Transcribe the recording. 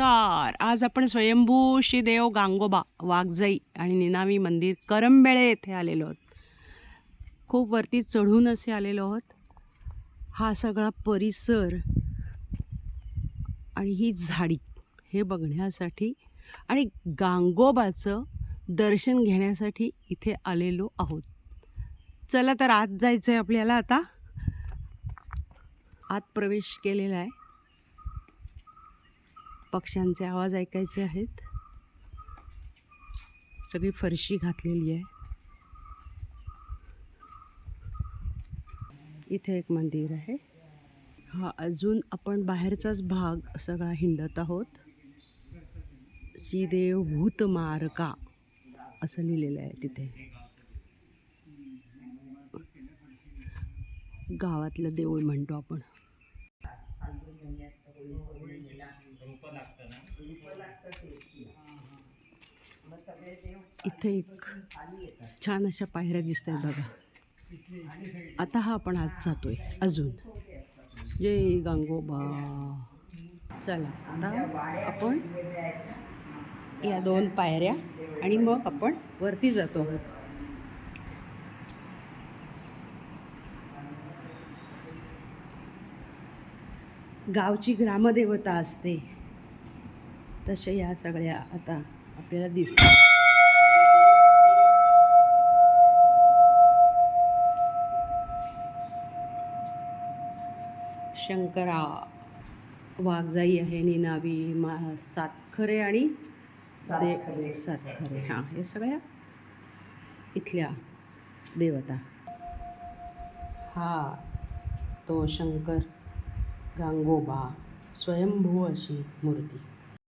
नमस्कार. आज आपण स्वयंभू श्री देव गांगोबा वाघजाई आणि निनावी मंदिर करंबेळे येथे आलेलो आहोत. खूप वरती चढून असे आलेलो आहोत. हा सगळा परिसर आणि ही झाडी हे बघण्यासाठी आणि गांगोबाचं दर्शन घेण्यासाठी इथे आलेलो आहोत. चला तर आत जायचं आहे आपल्याला आता. आत प्रवेश केलेला आहे. पक्ष्यांचे आवाज ऐकायचे आहेत. सगळी फरशी घातलेली आहे. इथे एक मंदिर आहे. हा अजून आपण बाहेरचाच भाग सगळा हिंडत आहोत. श्रीदेव भूतमारका असं लिहिलेलं आहे तिथे. गावातलं देऊळ म्हणतो आपण. इथे एक छान अशा पायऱ्या दिसत आहेत बघा. आता हा आपण आज जातोय अजून. जय गांगोबा चला आता आपण या दोन पायऱ्या आणि मग आपण वरती जातो आहोत. गावची ग्रामदेवता असते. तशा या सगळ्या आता आपल्याला दिसतात. शंकरा वाघजाई आहे निनावी मा सातखरे आणि दे सातखरे. हां हे सगळ्या इथल्या देवता. हा तो शंकर गांगोबा स्वयंभू अशी मूर्ती.